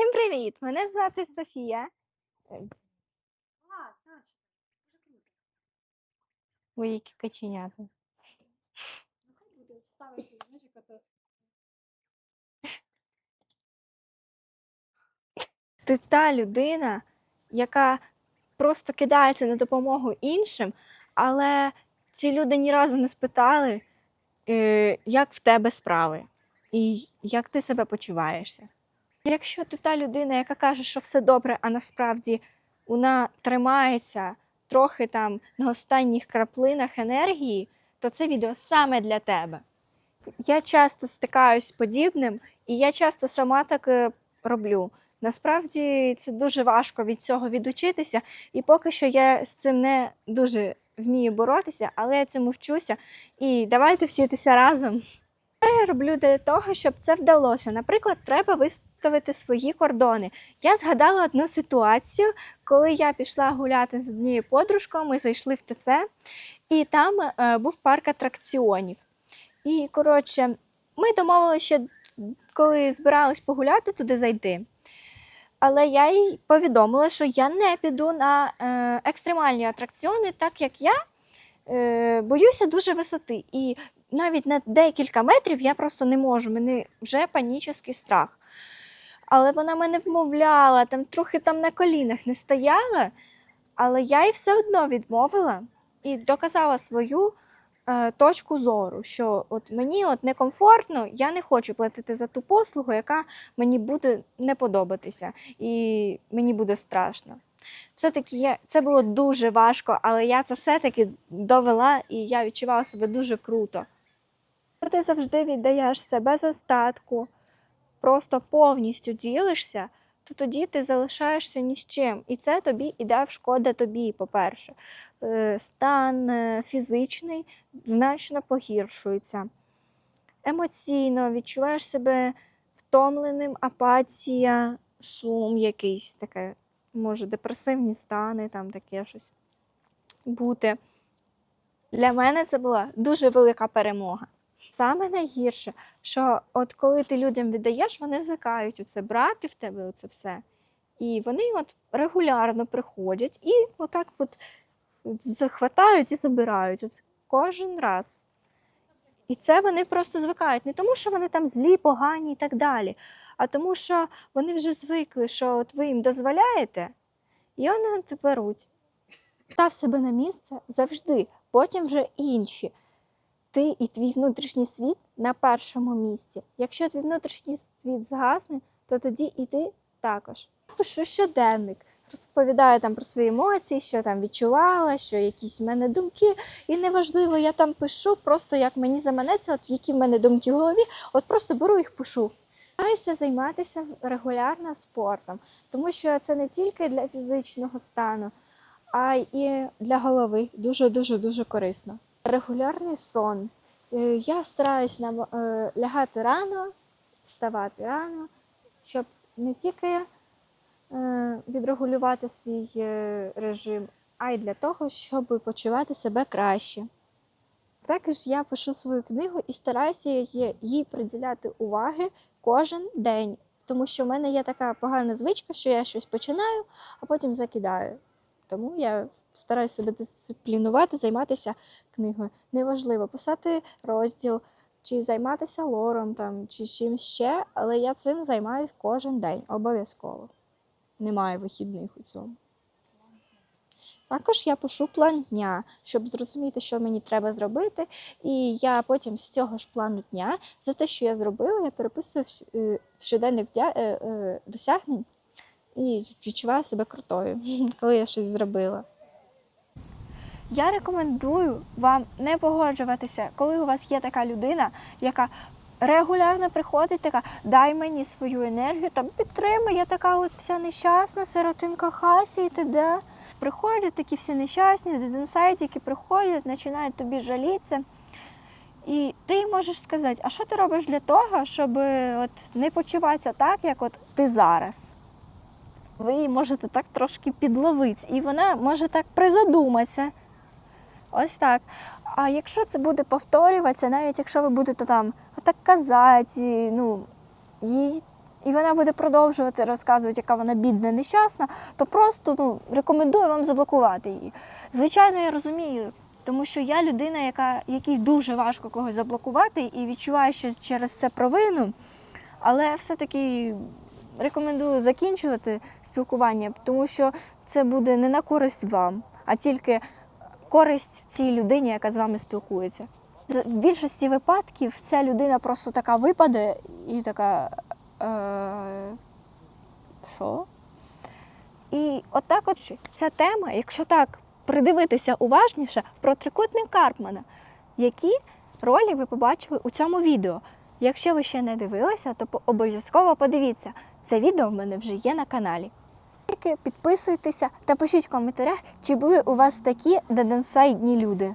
Всім привіт! Мене звати Софія. А, значить, дуже круто. Ой, які каченята. Ну хай буде. Ти та людина, яка просто кидається на допомогу іншим, але ці люди ні разу не спитали, е, як в тебе справи і як ти себе почуваєшся. Якщо ти та людина, яка каже, що все добре, а насправді вона тримається трохи там на останніх краплинах енергії, то це відео саме для тебе. Я часто стикаюсь з подібним, і я часто сама так е, роблю. Насправді це дуже важко від цього відучитися, і поки що я з цим не дуже вмію боротися, але я цьому вчуся. І давайте вчитися разом. Роблю для того, щоб це вдалося? Наприклад, треба виставити свої кордони. Я згадала одну ситуацію, коли я пішла гуляти з однією подружкою, ми зайшли в ТЦ, і там е, був парк атракціонів. І коротше, ми домовилися, що коли збирались погуляти, туди зайти. Але я їй повідомила, що я не піду на е, екстремальні атракціони, так як я е, боюся дуже висоти. І навіть на декілька метрів я просто не можу. Мене вже панічний страх. Але вона мене вмовляла, там трохи там на колінах не стояла, але я їй все одно відмовила і доказала свою е, точку зору, що от мені от некомфортно, я не хочу платити за ту послугу, яка мені буде не подобатися, і мені буде страшно. Все-таки це було дуже важко, але я це все-таки довела і я відчувала себе дуже круто. Ти завжди віддаєш себе з остатку, просто повністю ділишся, то тоді ти залишаєшся ні з чим. І це тобі іде в шкода тобі, по-перше. Е, Стан е, фізичний значно погіршується. Емоційно відчуваєш себе втомленим, апатія, сум якийсь таке, може, депресивні стани, там таке щось бути. Для мене це була дуже велика перемога. Саме найгірше, що от коли ти людям віддаєш, вони звикають оце брати в тебе оце все. І вони от регулярно приходять і отак от захватають і забирають оце кожен раз. І це вони просто звикають. Не тому, що вони там злі, погані і так далі, а тому, що вони вже звикли, що от ви їм дозволяєте, і вони от беруть. Став себе на місце завжди, потім вже інші. Ти і твій внутрішній світ на першому місці. Якщо твій внутрішній світ згасне, то тоді і ти також. Пишу щоденник, розповідаю там про свої емоції, що там відчувала, що якісь в мене думки. І неважливо, я там пишу, просто як мені заманеться, от які в мене думки в голові, от просто беру їх пишу. Стараюся займатися регулярно спортом, тому що це не тільки для фізичного стану, а й для голови. Дуже дуже корисно. Регулярний сон. Е, Я стараюсь нам е, лягати рано, вставати рано, щоб не тільки е, відрегулювати свій режим, а й для того, щоб почувати себе краще. Також я пишу свою книгу і стараюся їй, приділяти уваги кожен день, тому що в мене є така погана звичка, що я щось починаю, а потім закидаю. Тому я стараюся себе дисциплінувати, займатися книгою. Неважливо писати розділ, чи займатися лором, там, чи чимось ще, але я цим займаюся кожен день, обов'язково. Немає вихідних у цьому. Також я пишу план дня, щоб зрозуміти, що мені треба зробити. І я потім з цього ж плану дня за те, що я зробила, я переписую е, в щоденник дя- е, е, досягнень і відчуваю себе крутою, коли я щось зробила. Я рекомендую вам не погоджуватися, коли у вас є така людина, яка регулярно приходить, така дай мені свою енергію, там підтримай, я така от вся нещасна, сиротинка Хасі і т.д. Приходять такі всі нещасні, дединсайти, які приходять, починають тобі жалітися. І ти можеш сказати, а що ти робиш для того, щоб от не почуватися так, як от ти зараз? Ви її можете так трошки підловити, і вона може так призадуматися. Ось так. А якщо це буде повторюватися, навіть якщо ви будете там отак казати, ну, їй і вона буде продовжувати розказувати, яка вона бідна, нещасна, то просто ну, рекомендую вам заблокувати її. Звичайно, я розумію, тому що я людина, яка, якій дуже важко когось заблокувати і відчуваю, що через це провину, але все-таки рекомендую закінчувати спілкування, тому що це буде не на користь вам, а тільки користь цій людині, яка з вами спілкується. В більшості випадків ця людина просто така випаде і така. Е, що? І отак от ця тема, якщо так придивитися уважніше, про трикутник Карпмана, які ролі ви побачили у цьому відео. Якщо ви ще не дивилися, то обов'язково подивіться. Це відео в мене вже є на каналі. Підписуйтеся та пишіть в коментарях, чи були у вас такі деденсайдні люди.